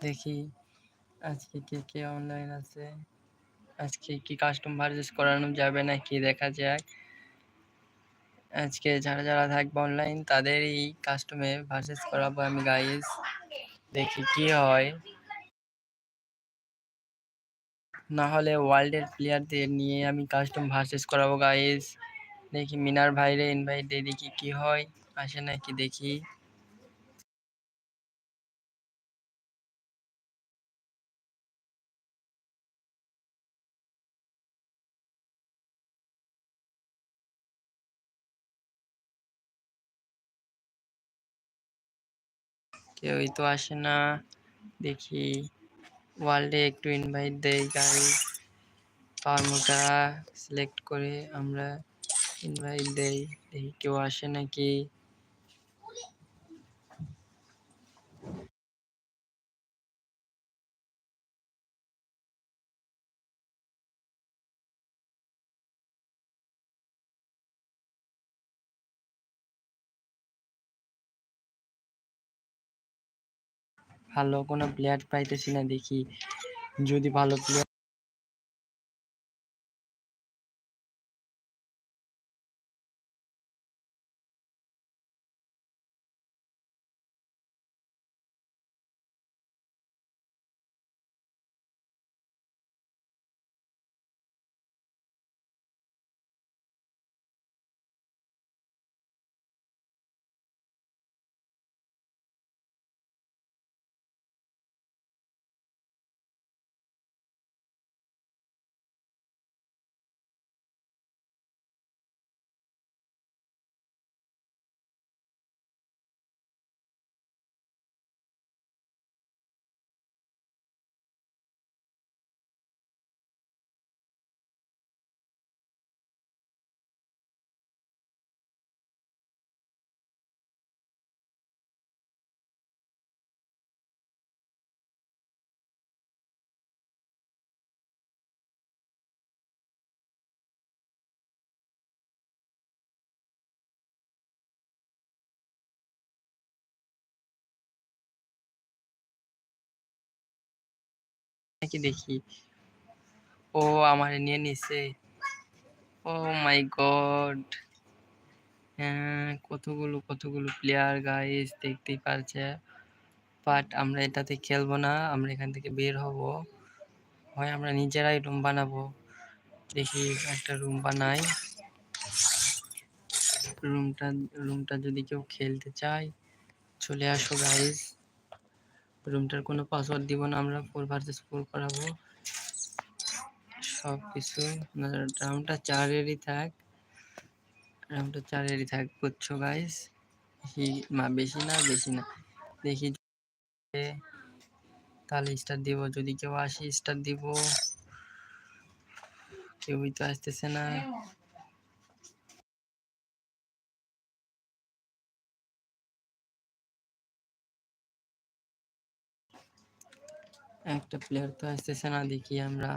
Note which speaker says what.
Speaker 1: দেখি আজকে কে কে অনলাইন আছে, আজকে কি কাস্টম ভার্সেস করানো যাবে না কি দেখা যাক। আজকে যারা যারা থাকবে অনলাইন তাদেরই কাস্টমে ভার্সেস করাবো আমি গাইস দেখি কি হয়। না হলে ওয়ার্ল্ডের প্লেয়ারদের নিয়ে আমি কাস্টম ভার্সেস করাবো গাইস দেখি মিনার ভাইরে ইনভাইট দিয়ে দেখি কি হয়, আসে নাকি দেখি। কেউই তো আসে না। দেখি ওয়ার্ল্ডে একটু ইনভাইট দেয় গাড়ি। ফার্মটা সিলেক্ট করে আমরা ইনভাইট দেই। দেখি কেউ আসে নাকি। ভালো কোনো প্লেয়ার পাইতেছি না দেখি। যদি ভালো প্লেয়ার নাকি দেখি? ও আমার নিয়ে নিছে। Oh my god. হ্যাঁ কতগুলো কতগুলো প্লেয়ার গাইস দেখতেই পারছে। বাট আমরা এটাতে খেলব না, আমরা এখান থেকে বের হব। হয় আমরা নিজেরাই রুম বানাবো। দেখি একটা রুম বানাই। রুমটা রুমটা যদি কেউ খেলতে চায়, চলে আসো গাইস রুমটার কোনো পাসওয়ার্ড দিব না, আমরা ফোর ভার্সেস ফোর করাবো। সব কিছু রাউন্ডটা চারেরই থাক। রাউন্ডটা চারেরই থাক, বুঝছ গাইস মা বেশি না বেশি না। দেখি তাহলে স্টার দিব, যদি কেউ আসে স্টার দিব। কেউই তো আসতেছে না। একটা প্লেয়ার তো আসতেছে না দেখি আমরা।